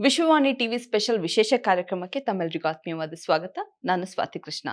Vishwavani TV special ವಿಶೇಷ ಕಾರ್ಯಕ್ರಮಕ್ಕೆ ತಮ್ಮೆಲ್ಲರಿಗೂ ಆತ್ಮೀಯವಾದ ಸ್ವಾಗತ. ನಾನು ಸ್ವಾತಿ ಕೃಷ್ಣ.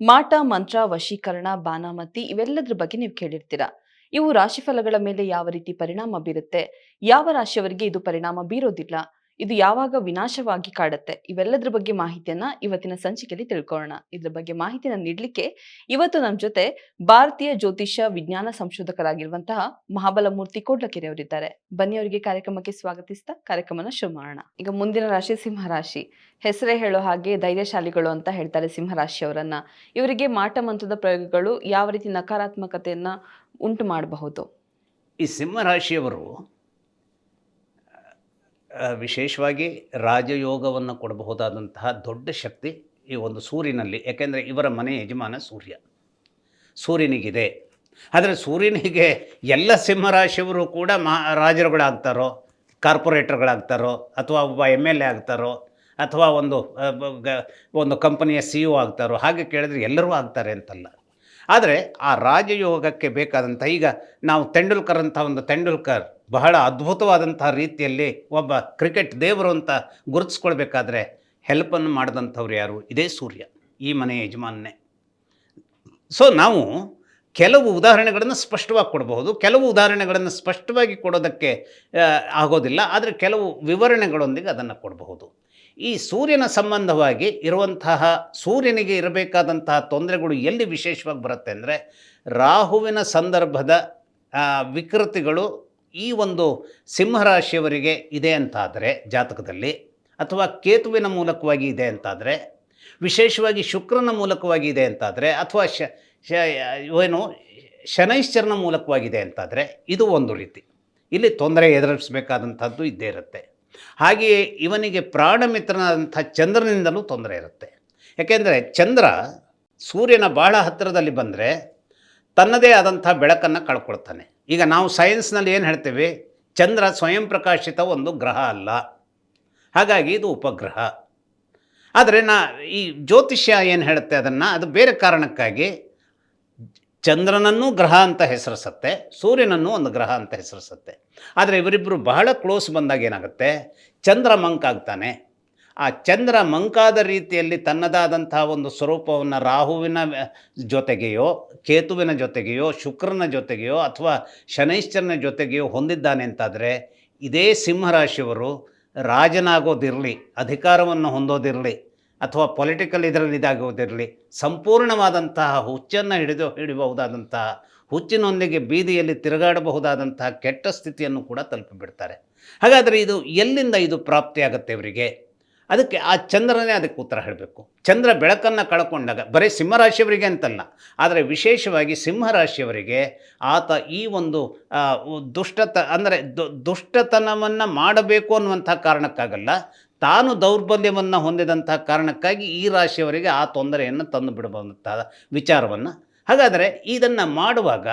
ಮಾಟ, ಮಂತ್ರ, ವಶೀಕರಣ, ಬಾನಾಮತಿ ಇವೆಲ್ಲದರ ಬಗ್ಗೆ ನೀವು ಕೇಳಿರ್ತೀರಾ. ಇವು ರಾಶಿಫಲಗಳ ಮೇಲೆ ಯಾವ ರೀತಿ ಪರಿಣಾಮ ಬೀರುತ್ತೆ? ಯಾವ ರಾಶಿಯವರಿಗೆ ಇದು ಪರಿಣಾಮ ಬೀರೋದಿಲ್ಲ? ಇದು ಯಾವಾಗ ವಿನಾಶವಾಗಿ ಕಾಡುತ್ತೆ? ಇವೆಲ್ಲದರ ಬಗ್ಗೆ ಮಾಹಿತಿಯನ್ನ ಇವತ್ತಿನ ಸಂಚಿಕೆಯಲ್ಲಿ ತಿಳ್ಕೊಳ್ಳೋಣ. ಇದ್ರ ಬಗ್ಗೆ ಮಾಹಿತಿನ ನೀಡಲಿಕ್ಕೆ ಇವತ್ತು ನಮ್ಮ ಜೊತೆ ಭಾರತೀಯ ಜ್ಯೋತಿಷ್ಯ ವಿಜ್ಞಾನ ಸಂಶೋಧಕರಾಗಿರುವಂತಹ ಮಹಾಬಲಮೂರ್ತಿ ಕೋಡ್ಲಕೆರೆ ಅವರಿದ್ದಾರೆ ಬನ್ನಿ ಅವರಿಗೆ ಕಾರ್ಯಕ್ರಮಕ್ಕೆ ಸ್ವಾಗತಿಸ್ತಾ ಕಾರ್ಯಕ್ರಮನ ಶುರು ಮಾಡೋಣ. ಈಗ ಮುಂದಿನ ರಾಶಿ ಸಿಂಹರಾಶಿ. ಹೆಸರೇ ಹೇಳೋ ಹಾಗೆ ಧೈರ್ಯಶಾಲಿಗಳು ಅಂತ ಹೇಳ್ತಾರೆ ಸಿಂಹರಾಶಿಯವರನ್ನ ಇವರಿಗೆ ಮಾಟ ಮಂತ್ರದ ಪ್ರಯೋಗಗಳು ಯಾವ ರೀತಿ ನಕಾರಾತ್ಮಕತೆಯನ್ನ ಉಂಟು ಮಾಡಬಹುದು? ಈ ಸಿಂಹರಾಶಿಯವರು ವಿಶೇಷವಾಗಿ ರಾಜಯೋಗವನ್ನು ಕೊಡಬಹುದಾದಂತಹ ದೊಡ್ಡ ಶಕ್ತಿ ಈ ಒಂದು ಸೂರ್ಯನಲ್ಲಿ ಯಾಕೆಂದರೆ ಇವರ ಮನೆ ಯಜಮಾನ ಸೂರ್ಯ. ಸೂರ್ಯನಿಗಿದೆ. ಆದರೆ ಸೂರ್ಯನಿಗೆ ಎಲ್ಲ ಸಿಂಹರಾಶಿಯವರು ಕೂಡ ಮಾ, ರಾಜರುಗಳಾಗ್ತಾರೋ, ಕಾರ್ಪೊರೇಟರ್ಗಳಾಗ್ತಾರೋ, ಅಥವಾ ಒಬ್ಬ ಎಂ ಎಲ್ ಎ ಆಗ್ತಾರೋ, ಅಥವಾ ಒಂದು ಒಂದು ಕಂಪನಿಯ ಸಿ ಇ ಆಗ್ತಾರೋ, ಹಾಗೆ ಕೇಳಿದ್ರೆ ಎಲ್ಲರೂ ಆಗ್ತಾರೆ ಅಂತಲ್ಲ. ಆದರೆ ಆ ರಾಜಯೋಗಕ್ಕೆ ಬೇಕಾದಂಥ ಈಗ ನಾವು ತೆಂಡೂಲ್ಕರ್ ಅಂತ ಒಂದು ತೆಂಡೂಲ್ಕರ್ ಬಹಳ ಅದ್ಭುತವಾದಂಥ ರೀತಿಯಲ್ಲಿ ಒಬ್ಬ ಕ್ರಿಕೆಟ್ ದೇವರು ಅಂತ ಗುರುತಿಸ್ಕೊಳ್ಬೇಕಾದ್ರೆ ಹೆಲ್ಪನ್ನು ಮಾಡಿದಂಥವ್ರು ಯಾರು? ಇದೇ ಸೂರ್ಯ, ಈ ಮನೆಯ ಯಜಮಾನನೇ. ಸೊ ನಾವು ಕೆಲವು ಉದಾಹರಣೆಗಳನ್ನು ಸ್ಪಷ್ಟವಾಗಿ ಕೊಡಬಹುದು. ಕೆಲವು ಉದಾಹರಣೆಗಳನ್ನು ಸ್ಪಷ್ಟವಾಗಿ ಕೊಡೋದಕ್ಕೆ ಆಗೋದಿಲ್ಲ. ಆದರೆ ಕೆಲವು ವಿವರಣೆಗಳೊಂದಿಗೆ ಅದನ್ನು ಕೊಡಬಹುದು. ಈ ಸೂರ್ಯನ ಸಂಬಂಧವಾಗಿ ಇರುವಂತಹ ಸೂರ್ಯನಿಗೆ ಇರಬೇಕಾದಂತಹ ತೊಂದರೆಗಳು ಎಲ್ಲಿ ವಿಶೇಷವಾಗಿ ಬರುತ್ತೆ ಅಂದರೆ ರಾಹುವಿನ ಸಂದರ್ಭದ ವಿಕೃತಿಗಳು ಈ ಒಂದು ಸಿಂಹರಾಶಿಯವರಿಗೆ ಇದೆ ಅಂತಾದರೆ ಜಾತಕದಲ್ಲಿ ಅಥವಾ ಕೇತುವಿನ ಮೂಲಕವಾಗಿ ಇದೆ ಅಂತಾದರೆ, ವಿಶೇಷವಾಗಿ ಶುಕ್ರನ ಮೂಲಕವಾಗಿ ಇದೆ ಅಂತಾದರೆ ಅಥವಾ ಶ ಶ, ಏನು ಶನೈಶ್ಚರನ ಮೂಲಕವಾಗಿದೆ ಅಂತಾದರೆ ಇದು ಒಂದು ರೀತಿ. ಇಲ್ಲಿ ತೊಂದರೆ ಎದುರಿಸಬೇಕಾದಂಥದ್ದು ಇದ್ದೇ ಇರುತ್ತೆ. ಹಾಗೆಯೇ ಇವನಿಗೆ ಪ್ರಾಣಮಿತ್ರನಾದಂಥ ಚಂದ್ರನಿಂದಲೂ ತೊಂದರೆ ಇರುತ್ತೆ. ಯಾಕೆಂದರೆ ಚಂದ್ರ ಸೂರ್ಯನ ಬಹಳ ಹತ್ತಿರದಲ್ಲಿ ಬಂದರೆ ತನ್ನದೇ ಆದಂಥ ಬೆಳಕನ್ನು ಕಳ್ಕೊಳ್ತಾನೆ. ಈಗ ನಾವು ಸೈನ್ಸ್ನಲ್ಲಿ ಏನು ಹೇಳ್ತೇವೆ? ಚಂದ್ರ ಸ್ವಯಂ ಪ್ರಕಾಶಿತ ಒಂದು ಗ್ರಹ ಅಲ್ಲ. ಹಾಗಾಗಿ ಇದು ಉಪಗ್ರಹ. ಆದರೆ ನಾ ಈ ಜ್ಯೋತಿಷ್ಯ ಏನು ಹೇಳುತ್ತೆ ಅದನ್ನು, ಅದು ಬೇರೆ ಕಾರಣಕ್ಕಾಗಿ ಚಂದ್ರನನ್ನೂ ಗ್ರಹ ಅಂತ ಹೆಸರಿಸತ್ತೆ, ಸೂರ್ಯನನ್ನು ಒಂದು ಗ್ರಹ ಅಂತ ಹೆಸರಿಸತ್ತೆ. ಆದರೆ ಇವರಿಬ್ಬರು ಬಹಳ ಕ್ಲೋಸ್ ಬಂದಾಗ ಏನಾಗುತ್ತೆ? ಚಂದ್ರ ಮಂಕಾಗ್ತಾನೆ ಆ ಚಂದ್ರ ಮಂಕಾದ ರೀತಿಯಲ್ಲಿ ತನ್ನದಾದಂತಹ ಒಂದು ಸ್ವರೂಪವನ್ನು ರಾಹುವಿನ ಜೊತೆಗೆಯೋ, ಕೇತುವಿನ ಜೊತೆಗೆಯೋ, ಶುಕ್ರನ ಜೊತೆಗೆಯೋ ಅಥವಾ ಶನೈಶ್ಚರನ ಜೊತೆಗೆಯೋ ಹೊಂದಿದ್ದಾನೆ ಅಂತಾದರೆ ಇದೇ ಸಿಂಹರಾಶಿಯವರು ರಾಜನಾಗೋದಿರಲಿ, ಅಧಿಕಾರವನ್ನು ಹೊಂದೋದಿರಲಿ. ಅಥವಾ ಪೊಲಿಟಿಕಲ್ ಇದರಲ್ಲಿ ಇದಾಗುವುದಿರಲಿ, ಸಂಪೂರ್ಣವಾದಂತಹ ಹುಚ್ಚನ್ನು ಹಿಡಿದು ಹಿಡಿಬಹುದಾದಂತಹ, ಹುಚ್ಚಿನೊಂದಿಗೆ ಬೀದಿಯಲ್ಲಿ ತಿರುಗಾಡಬಹುದಾದಂತಹ ಕೆಟ್ಟ ಸ್ಥಿತಿಯನ್ನು ಕೂಡ ತಲುಪಿಬಿಡ್ತಾರೆ. ಹಾಗಾದರೆ ಇದು ಎಲ್ಲಿಂದ ಇದು ಪ್ರಾಪ್ತಿಯಾಗುತ್ತೆ ಇವರಿಗೆ? ಅದಕ್ಕೆ ಆ ಚಂದ್ರನೇ ಅದಕ್ಕೆ ಉತ್ತರ ಹೇಳಬೇಕು. ಚಂದ್ರ ಬೆಳಕನ್ನು ಕಳ್ಕೊಂಡಾಗ, ಬರೀ ಸಿಂಹರಾಶಿಯವರಿಗೆ ಅಂತಲ್ಲ, ಆದರೆ ವಿಶೇಷವಾಗಿ ಸಿಂಹರಾಶಿಯವರಿಗೆ ಆತ ಈ ಒಂದು ದುಷ್ಟತ, ಅಂದರೆ ದುಷ್ಟತನವನ್ನು ಮಾಡಬೇಕು ಅನ್ನುವಂಥ ಕಾರಣಕ್ಕಾಗಲ್ಲ ತಾನು ದೌರ್ಬಲ್ಯವನ್ನು ಹೊಂದಿದಂತಹ ಕಾರಣಕ್ಕಾಗಿ ಈ ರಾಶಿಯವರಿಗೆ ಆ ತೊಂದರೆಯನ್ನು ತಂದು ಬಿಡಬಹುದಂತಹ ವಿಚಾರವನ್ನು. ಹಾಗಾದರೆ ಇದನ್ನು ಮಾಡುವಾಗ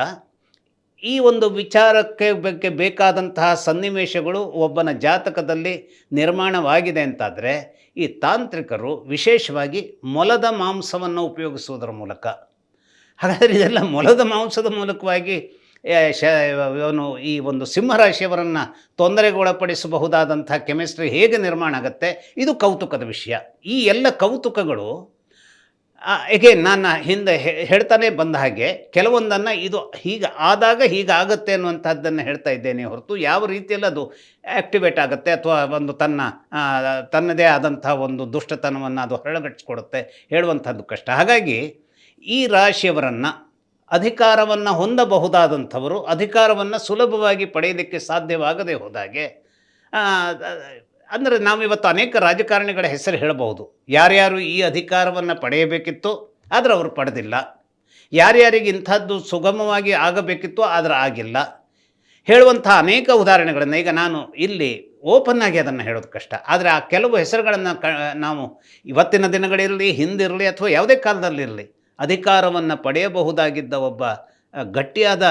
ಈ ಒಂದು ವಿಚಾರಕ್ಕೆ ಬಗ್ಗೆ ಬೇಕಾದಂತಹ ಸನ್ನಿವೇಶಗಳು ಒಬ್ಬನ ಜಾತಕದಲ್ಲಿ ನಿರ್ಮಾಣವಾಗಿದೆ ಅಂತಾದರೆ ಈ ತಾಂತ್ರಿಕರು ವಿಶೇಷವಾಗಿ ಮೊಲದ ಮಾಂಸವನ್ನು ಉಪಯೋಗಿಸುವುದರ ಮೂಲಕ. ಹಾಗಾದರೆ ಇದೆಲ್ಲ ಮೊಲದ ಮಾಂಸದ ಮೂಲಕವಾಗಿ ಇವನು ಈ ಒಂದು ಸಿಂಹರಾಶಿಯವರನ್ನು ತೊಂದರೆಗೊಳಪಡಿಸಬಹುದಾದಂಥ ಕೆಮಿಸ್ಟ್ರಿ ಹೇಗೆ ನಿರ್ಮಾಣ ಆಗುತ್ತೆ, ಇದು ಕೌತುಕದ ವಿಷಯ. ಈ ಎಲ್ಲ ಕೌತುಕಗಳು ಹೇಗೆ ನಾನು ಹಿಂದೆ ಹೇಳ್ತಾನೆ ಬಂದ ಹಾಗೆ ಕೆಲವೊಂದನ್ನು ಇದು ಹೀಗೆ ಆದಾಗ ಹೀಗಾಗುತ್ತೆ ಅನ್ನುವಂಥದ್ದನ್ನು ಹೇಳ್ತಾ ಇದ್ದೇನೆ ಹೊರತು ಯಾವ ರೀತಿಯಲ್ಲಿ ಅದು ಆ್ಯಕ್ಟಿವೇಟ್ ಆಗುತ್ತೆ ಅಥವಾ ಒಂದು ತನ್ನ ತನ್ನದೇ ಆದಂಥ ಒಂದು ದುಷ್ಟತನವನ್ನು ಅದು ಹೊರಗಟ್ಟಿಸ್ಕೊಡುತ್ತೆ ಹೇಳುವಂಥದ್ದು ಕಷ್ಟ. ಹಾಗಾಗಿ ಈ ರಾಶಿಯವರನ್ನು ಅಧಿಕಾರವನ್ನು ಹೊಂದಬಹುದಾದಂಥವರು, ಅಧಿಕಾರವನ್ನು ಸುಲಭವಾಗಿ ಪಡೆಯಲಿಕ್ಕೆ ಸಾಧ್ಯವಾಗದೇ ಹೋದಾಗೆ ಅಂದರೆ ನಾವಿವತ್ತು ಅನೇಕ ರಾಜಕಾರಣಿಗಳ ಹೆಸರು ಹೇಳಬಹುದು. ಯಾರ್ಯಾರು ಈ ಅಧಿಕಾರವನ್ನು ಪಡೆಯಬೇಕಿತ್ತು, ಆದರೆ ಅವರು ಪಡೆದಿಲ್ಲ. ಯಾರ್ಯಾರಿಗೆ ಇಂಥದ್ದು ಸುಗಮವಾಗಿ ಆಗಬೇಕಿತ್ತು, ಆದರೆ ಆಗಿಲ್ಲ. ಹೇಳುವಂಥ ಅನೇಕ ಉದಾಹರಣೆಗಳನ್ನು ಈಗ ನಾನು ಇಲ್ಲಿ ಓಪನ್ ಆಗಿ ಅದನ್ನು ಹೇಳೋದು ಕಷ್ಟ. ಆದರೆ ಆ ಕೆಲವು ಹೆಸರುಗಳನ್ನು ಕ, ನಾವು ಇವತ್ತಿನ ದಿನಗಳಿರಲಿ ಹಿಂದಿರಲಿ ಅಥವಾ ಯಾವುದೇ ಕಾಲದಲ್ಲಿರಲಿ ಅಧಿಕಾರವನ್ನು ಪಡೆಯಬಹುದಾಗಿದ್ದ ಒಬ್ಬ ಗಟ್ಟಿಯಾದ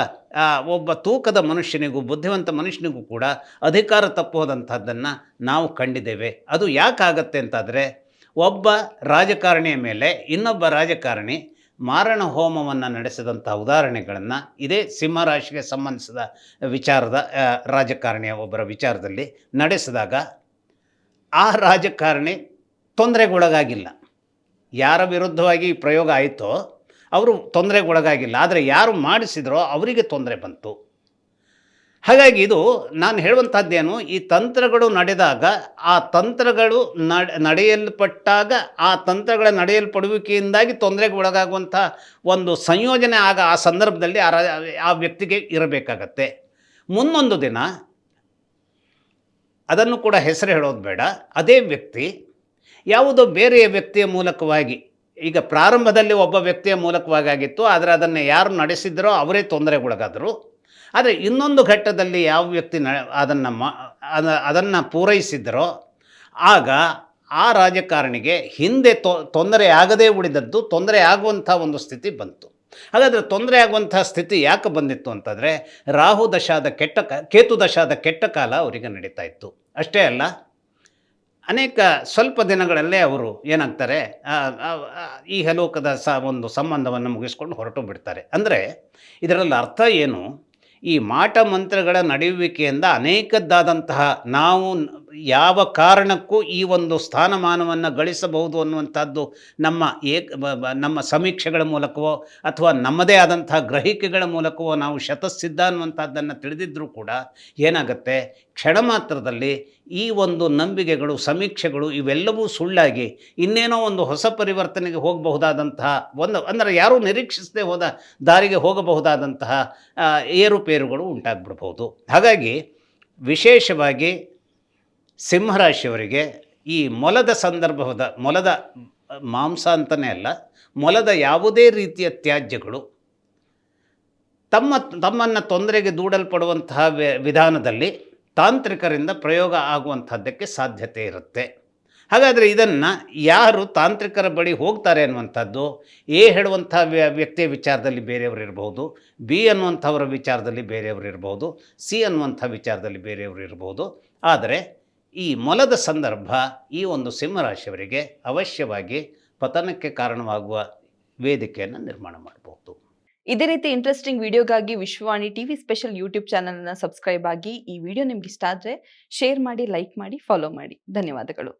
ಒಬ್ಬ ತೂಕದ ಮನುಷ್ಯನಿಗೂ, ಬುದ್ಧಿವಂತ ಮನುಷ್ಯನಿಗೂ ಕೂಡ ಅಧಿಕಾರ ತಪ್ಪುವುದಂಥದ್ದನ್ನು ನಾವು ಕಂಡಿದ್ದೇವೆ. ಅದು ಯಾಕಾಗತ್ತೆ ಅಂತಾದರೆ, ಒಬ್ಬ ರಾಜಕಾರಣಿಯ ಮೇಲೆ ಇನ್ನೊಬ್ಬ ರಾಜಕಾರಣಿ ಮಾರಣ ಹೋಮವನ್ನು ನಡೆಸಿದಂಥ ಉದಾಹರಣೆಗಳನ್ನು ಇದೇ ಸಿಂಹರಾಶಿಗೆ ಸಂಬಂಧಿಸಿದ ವಿಚಾರದ ರಾಜಕಾರಣಿಯ ಒಬ್ಬರ ವಿಚಾರದಲ್ಲಿ ನಡೆಸಿದಾಗ ಆ ರಾಜಕಾರಣಿ ತೊಂದರೆಗೊಳಗಾಗಿಲ್ಲ. ಯಾರ ವಿರುದ್ಧವಾಗಿ ಪ್ರಯೋಗ ಆಯಿತೋ ಅವರು ತೊಂದರೆಗೆ ಒಳಗಾಗಿಲ್ಲ ಆದರೆ ಯಾರು ಮಾಡಿಸಿದ್ರೋ ಅವರಿಗೆ ತೊಂದರೆ ಬಂತು. ಹಾಗಾಗಿ ಇದು ನಾನು ಹೇಳುವಂಥದ್ದೇನು ಈ ತಂತ್ರಗಳು ನಡೆದಾಗ, ಆ ತಂತ್ರಗಳು ನಡೆ, ನಡೆಯಲ್ಪಟ್ಟಾಗ, ಆ ತಂತ್ರಗಳ ನಡೆಯಲ್ಪಡುವಿಕೆಯಿಂದಾಗಿ ತೊಂದರೆಗೆ ಒಳಗಾಗುವಂಥ ಒಂದು ಸಂಯೋಜನೆ ಆಗ ಆ ಸಂದರ್ಭದಲ್ಲಿ ಆ ಆ ವ್ಯಕ್ತಿಗೆ ಇರಬೇಕಾಗತ್ತೆ. ಮುಂದೊಂದು ದಿನ, ಅದನ್ನು ಕೂಡ ಹೆಸರು ಹೇಳೋದು ಬೇಡ, ಅದೇ ವ್ಯಕ್ತಿ ಯಾವುದೋ ಬೇರೆಯ ವ್ಯಕ್ತಿಯ ಮೂಲಕವಾಗಿ. ಈಗ ಪ್ರಾರಂಭದಲ್ಲಿ ಒಬ್ಬ ವ್ಯಕ್ತಿಯ ಮೂಲಕವಾಗಿ ಆಗಿತ್ತು, ಆದರೆ ಅದನ್ನು ಯಾರು ನಡೆಸಿದ್ರೋ ಅವರೇ ತೊಂದರೆಗೊಳಗಾದರು. ಆದರೆ ಇನ್ನೊಂದು ಘಟ್ಟದಲ್ಲಿ ಯಾವ ವ್ಯಕ್ತಿ ನ, ಅದನ್ನು ಮ, ಅದ, ಅದನ್ನು ಪೂರೈಸಿದ್ದರೋ ಆಗ ಆ ರಾಜಕಾರಣಿಗೆ ಹಿಂದೆ ತೊ, ತೊಂದರೆ ಆಗದೇ ಉಳಿದದ್ದು, ತೊಂದರೆ ಆಗುವಂಥ ಒಂದು ಸ್ಥಿತಿ ಬಂತು. ಹಾಗಾದರೆ ತೊಂದರೆ ಆಗುವಂಥ ಸ್ಥಿತಿ ಯಾಕೆ ಬಂದಿತ್ತು ಅಂತಂದರೆ, ರಾಹು ದಶಾದ ಕೆಟ್ಟ ಕೇತು ದಶಾದ ಕೆಟ್ಟ ಕಾಲ ಅವರಿಗೆ ನಡೀತಾ ಇತ್ತು. ಅಷ್ಟೇ ಅಲ್ಲ ಅನೇಕ ಸ್ವಲ್ಪ ದಿನಗಳಲ್ಲೇ ಅವರು ಏನಾಗ್ತಾರೆ ಈ ಹಲೋಕದ ಸ, ಒಂದು ಸಂಬಂಧವನ್ನು ಮುಗಿಸ್ಕೊಂಡು ಹೊರಟು ಬಿಡ್ತಾರೆ. ಅಂದರೆ ಇದರಲ್ಲಿ ಅರ್ಥ ಏನು? ಈ ಮಾಟ ಮಂತ್ರಗಳ ನಡೆಯುವಿಕೆಯಿಂದ ಅನೇಕದ್ದಾದಂತಹ ನಾವು ಯಾವ ಕಾರಣಕ್ಕೂ ಈ ಒಂದು ಸ್ಥಾನಮಾನವನ್ನು ಗಳಿಸಬಹುದು ಅನ್ನುವಂಥದ್ದು ನಮ್ಮ ಏಕ ನಮ್ಮ ಸಮೀಕ್ಷೆಗಳ ಮೂಲಕವೋ ಅಥವಾ ನಮ್ಮದೇ ಆದಂತಹ ಗ್ರಹಿಕೆಗಳ ಮೂಲಕವೋ ನಾವು ಶತಸಿದ್ಧ ಅನ್ನುವಂಥದ್ದನ್ನು ತಿಳಿದಿದ್ದರೂ ಕೂಡ ಏನಾಗುತ್ತೆ? ಕ್ಷಣ ಮಾತ್ರದಲ್ಲಿ ಈ ಒಂದು ನಂಬಿಕೆಗಳು, ಸಮೀಕ್ಷೆಗಳು ಇವೆಲ್ಲವೂ ಸುಳ್ಳಾಗಿ ಇನ್ನೇನೋ ಒಂದು ಹೊಸ ಪರಿವರ್ತನೆಗೆ ಹೋಗಬಹುದಾದಂತಹ ಒಂದು, ಅಂದರೆ ಯಾರೂ ನಿರೀಕ್ಷಿಸದೆ ಹೋದ ದಾರಿಗೆ ಹೋಗಬಹುದಾದಂತಹ ಏರುಪೇರುಗಳು ಉಂಟಾಗ್ಬಿಡ್ಬೋದು ಹಾಗಾಗಿ ವಿಶೇಷವಾಗಿ ಸಿಂಹರಾಶಿಯವರಿಗೆ ಈ ಮೊಲದ ಸಂದರ್ಭದ ಮೊಲದ ಮಾಂಸ ಅಂತಲೇ ಅಲ್ಲ, ಮೊಲದ ಯಾವುದೇ ರೀತಿಯ ತ್ಯಾಜ್ಯಗಳು ತಮ್ಮ, ತಮ್ಮನ್ನು ತೊಂದರೆಗೆ ದೂಡಲ್ಪಡುವಂತಹ ವಿಧಾನದಲ್ಲಿ ತಾಂತ್ರಿಕರಿಂದ ಪ್ರಯೋಗ ಆಗುವಂಥದ್ದಕ್ಕೆ ಸಾಧ್ಯತೆ ಇರುತ್ತೆ. ಹಾಗಾದರೆ ಇದನ್ನು ಯಾರು ತಾಂತ್ರಿಕರ ಬಳಿ ಹೋಗ್ತಾರೆ ಅನ್ನುವಂಥದ್ದು, ಎ ಹೇಳುವಂಥ ವ್ಯ- ವ್ಯಕ್ತಿಯ ವಿಚಾರದಲ್ಲಿ ಬೇರೆಯವರು ಇರಬಹುದು ಬಿ ಅನ್ನುವಂಥವರ ವಿಚಾರದಲ್ಲಿ ಬೇರೆಯವರು ಇರಬಹುದು ಸಿ ಅನ್ನುವಂಥ ವಿಚಾರದಲ್ಲಿ ಬೇರೆಯವರು ಇರಬಹುದು ಆದರೆ ಈ ಮೊಲದ ಸಂದರ್ಭ ಈ ಒಂದು ಸಿಂಹರಾಶಿಯವರಿಗೆ ಅವಶ್ಯವಾಗಿ ಪತನಕ್ಕೆ ಕಾರಣವಾಗುವ ವೇದಿಕೆಯನ್ನು ನಿರ್ಮಾಣ ಮಾಡಬಹುದು. ಇದೇ ರೀತಿ interesting ವಿಡಿಯೋಗಾಗಿ Vishwavani TV special YouTube channel ಅನ್ನು ಸಬ್ಸ್ಕ್ರೈಬ್ ಆಗಿ ಈ ವಿಡಿಯೋ ನಿಮ್ಗೆ ಇಷ್ಟ ಆದರೆ ಶೇರ್ ಮಾಡಿ ಲೈಕ್ ಮಾಡಿ ಫಾಲೋ ಮಾಡಿ. ಧನ್ಯವಾದಗಳು.